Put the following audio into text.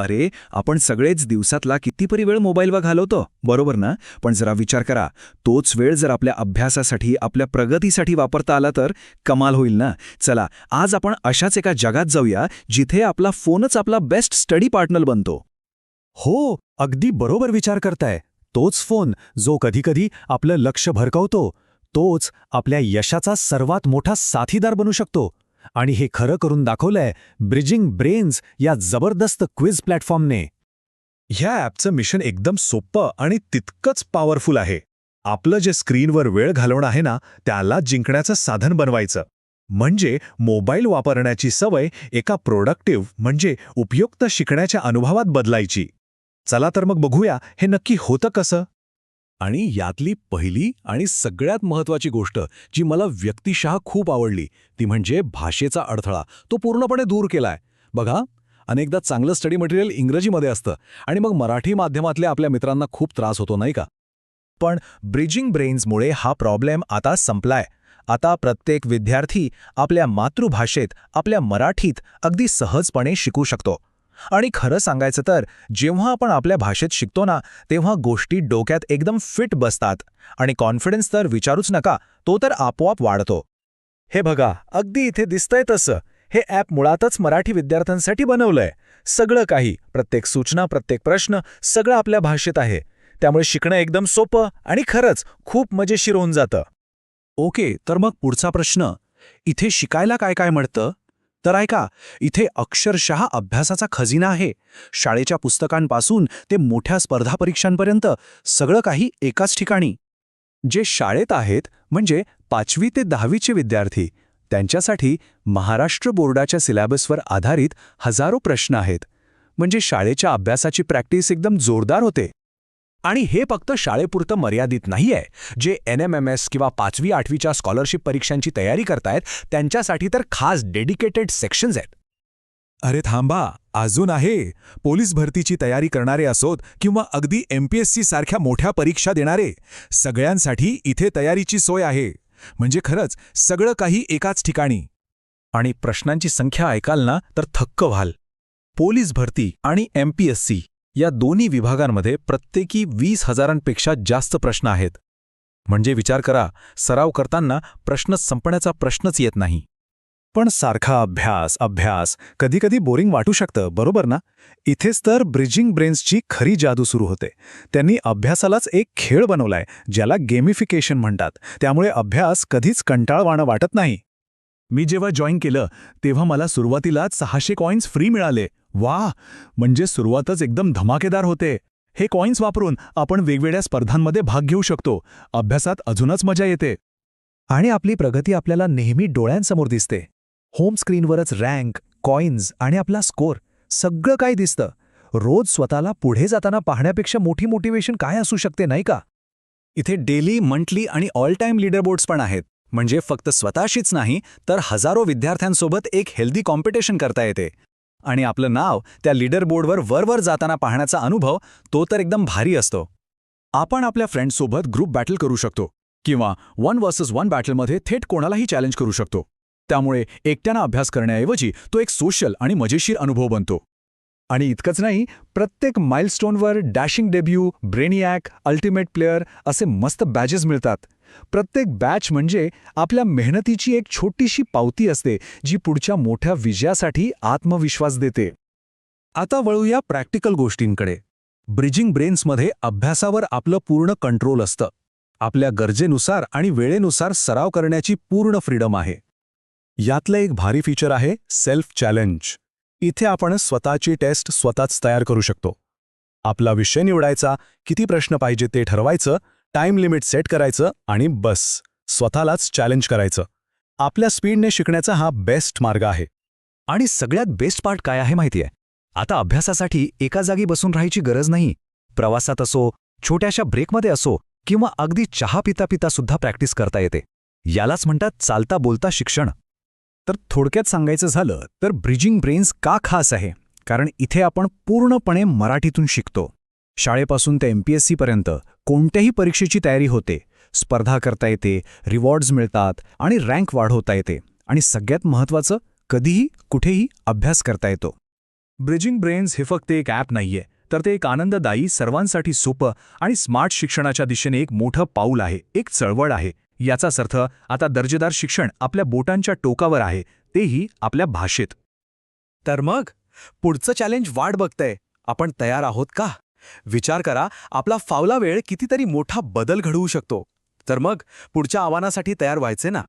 अरे आपण सगळेच दिवसातला कितीपरी वेळ मोबाईलवर घालवतो? बरोबर ना? पण जरा विचार करा. तोच वेळ जर आपल्या अभ्यासासाठी आपल्या प्रगतीसाठी वापरता आला तर कमाल होईल ना? चला आज आपण अशाच एका जगात जाऊया जिथे आपला फोनच आपला बेस्ट स्टडी पार्टनर बनतो. हो अगदी बरोबर विचार करताय. तोच फोन जो कधीकधी आपलं लक्ष भरकवतो तोच आपल्या यशाचा सर्वात मोठा साथीदार बनू शकतो. आणि हे खरं करून दाखवलंय ब्रिजिंग ब्रेन्स या जबरदस्त क्विज प्लॅटफॉर्मने. ह्या ॲपचं मिशन एकदम सोपं आणि तितकंच पॉवरफुल आहे. आपलं जे स्क्रीनवर वेळ घालवणं आहे ना त्याला जिंकण्याचं साधन बनवायचं. म्हणजे मोबाईल वापरण्याची सवय एका प्रोडक्टिव्ह म्हणजे उपयुक्त शिकण्याच्या अनुभवात बदलायची. चला तर मग बघूया हे नक्की होतं कसं? आणि यातली पहिली आणि सगळ्यात महत्वाची गोष्ट जी मला व्यक्तिशः खूप आवडली ती म्हणजे भाषेचा अडथळा. तो पूर्णपणे दूर केलाय. बघा अनेकदा चांगलं स्टडी मटेरियल इंग्रजीमध्ये असतं आणि मग मराठी माध्यमातल्या आपल्या मित्रांना खूप त्रास होतो नाही का? पण ब्रिजिंग ब्रेन्समुळे हा प्रॉब्लेम आता संपलाय. आता प्रत्येक विद्यार्थी आपल्या मातृभाषेत आपल्या मराठीत अगदी सहजपणे शिकू शकतो. आणि खरं सांगायचं तर जेव्हा आपण आपल्या भाषेत शिकतो ना तेव्हा गोष्टी डोक्यात एकदम फिट बसतात. आणि कॉन्फिडन्स तर विचारूच नका तो तर आपोआप वाढतो. हे बघा अगदी इथे दिसतंय तसं. हे ॲप मुळातच मराठी विद्यार्थ्यांसाठी बनवलंय. सगळं काही प्रत्येक सूचना प्रत्येक प्रश्न सगळं आपल्या भाषेत आहे. त्यामुळे शिकणं एकदम सोपं आणि खरंच खूप मजेशीर होऊन जातं. ओके तर मग पुढचा प्रश्न. इथे शिकायला काय काय मिळतं? तर ऐका इथे अक्षरशः अभ्यासाचा खजिना आहे. शाळेच्या पुस्तकांपासून ते मोठ्या स्पर्धा परीक्षांपर्यंत सगळं काही एकाच ठिकाणी. जे शाळेत आहेत म्हणजे पाचवी ते दहावीचे विद्यार्थी त्यांच्यासाठी महाराष्ट्र बोर्डाच्या सिलेबसवर आधारित हजारो प्रश्न आहेत. म्हणजे शाळेच्या अभ्यासाची प्रॅक्टिस एकदम जोरदार होते. आणि हे फक्त शाळेपुरतं मर्यादित नाहीये. जे एन एम एम एस किंवा पाचवी आठवीच्या स्कॉलरशिप परीक्षांची तयारी करतायत त्यांच्यासाठी तर खास डेडिकेटेड सेक्शन्स आहेत. अरे थांबा अजून आहे. पोलीस भरतीची तयारी करणारे असोत किंवा अगदी एमपीएससी सारख्या मोठ्या परीक्षा देणारे सगळ्यांसाठी इथे तयारीची सोय आहे. म्हणजे खरंच सगळं काही एकाच ठिकाणी. आणि प्रश्नांची संख्या ऐकाल ना तर थक्क व्हाल. पोलीस भरती आणि एमपीएससी या दोन्ही विभागांमध्ये प्रत्येकी वीस हजारांपेक्षा जास्त प्रश्न आहेत. म्हणजे विचार करा सराव करताना प्रश्न संपण्याचा प्रश्नच येत नाही. पण सारखा अभ्यास अभ्यास कधीकधी बोरिंग वाटू शकतं बरोबर ना? इथेच तर ब्रिजिंग ब्रेन्सची खरी जादू सुरू होते. त्यांनी अभ्यासालाच एक खेळ बनवलाय ज्याला गेमिफिकेशन म्हणतात. त्यामुळे अभ्यास कधीच कंटाळवाणं वाटत नाही. मी जेव्हा जॉईन केलं तेव्हा मला सुरुवातीलाच सहाशे कॉईन्स फ्री मिळाले. वा म्हणजे सुरुवातच एकदम धमाकेदार होते. हे कॉईन्स वापरून आपण वेगवेगळ्या स्पर्धांमध्ये भाग घेऊ शकतो. अभ्यासात अजूनच मजा येते. आणि आपली प्रगती आपल्याला नेहमी डोळ्यांसमोर दिसते. होम स्क्रीनवरच रँक कॉईन्स आणि आपला स्कोर सगळं काय दिसतं. रोज स्वतःला पुढे जाताना पाहण्यापेक्षा मोठी मोटिवेशन काय असू शकते नाही का? इथे डेली मंथली आणि ऑल टाइम लीडरबोर्ड्स पण आहेत. म्हणजे फक्त स्वतःशीच नाही तर हजारो विद्यार्थ्यांसोबत एक हेल्दी कॉम्पिटिशन करता येते. आणि आपलं नाव त्या लीडरबोर्डवर वरवर जाताना पाहण्याचा अनुभव तो तर एकदम भारी असतो. आपण आपल्या फ्रेंड्ससोबत ग्रुप बॅटल करू शकतो किंवा वन वर्सेस वन बॅटलमध्ये थेट कोणालाही चॅलेंज करू शकतो. त्यामुळे एकट्यानं अभ्यास करण्याऐवजी तो एक सोशल आणि मजेशीर अनुभव बनतो. आणि इतकंच नाही प्रत्येक माइलस्टोनवर dashing debut brainiac ultimate player असे मस्त बॅजेस मिळतात. प्रत्येक बॅच म्हणजे आपल्या मेहनतीची एक छोटीशी पावती असते जी पुढच्या मोठ्या विजयासाठी आत्मविश्वास देते. आता वळूया प्रॅक्टिकल गोष्टींकडे. ब्रिजिंग ब्रेन्समध्ये अभ्यासावर आपलं पूर्ण कंट्रोल असतं. आपल्या गरजेनुसार आणि वेळेनुसार सराव करण्याची पूर्ण फ्रीडम आहे. यातलं एक भारी फीचर आहे सेल्फ चॅलेंज. इथे आपण स्वतःची टेस्ट स्वतःच तयार करू शकतो. आपला विषय निवडायचा किती प्रश्न पाहिजे ते ठरवायचं टाइम लिमिट सेट करायचं आणि बस स्वतःलाच चॅलेंज करायचं. आपल्या स्पीडने शिकण्याचा हा बेस्ट मार्ग आहे. आणि सगळ्यात बेस्ट पार्ट काय आहे माहितीये? आता अभ्यासासाठी एका जागी बसून राहायची गरज नाही. प्रवासात असो छोट्याशा ब्रेकमध्ये असो किंवा अगदी चहा पिता पिता सुद्धा प्रॅक्टिस करता येते. यालाच म्हणतात चालता बोलता शिक्षण. तर थोडक्यात सांगायचं झालं तर ब्रिजिंग ब्रेन्स का खास आहे? कारण इथे आपण पूर्णपणे मराठीतून शिकतो. शाळेपासून ते एमपीएससी पर्यंत कोणत्याही परीक्षेची तयारी होते. स्पर्धा करता येते रिवॉर्ड्स मिळतात आणि रँक वाढवता येते. आणि सगळ्यात महत्त्वाचं कधीही कुठेही अभ्यास करता येतो. ब्रिजिंग ब्रेन्स हे फक्त एक ॲप नाहीये तर ते एक आनंददायी सर्वांसाठी सोपं आणि स्मार्ट शिक्षणाच्या दिशेने एक मोठं पाऊल आहे एक चळवळ आहे. याचाच अर्थ आता दर्जेदार शिक्षण आपल्या बोटांच्या टोकावर आहे तेही आपल्या भाषेत. तर मग? पुढचं चॅलेंज वाट बघतंय. आपण तयार आहोत का? विचार करा आपला फावला वेळ कितीतरी मोठा बदल घडवू शकतो. तर मग पुढच्या आव्हानासाठी तयार व्हायचे ना?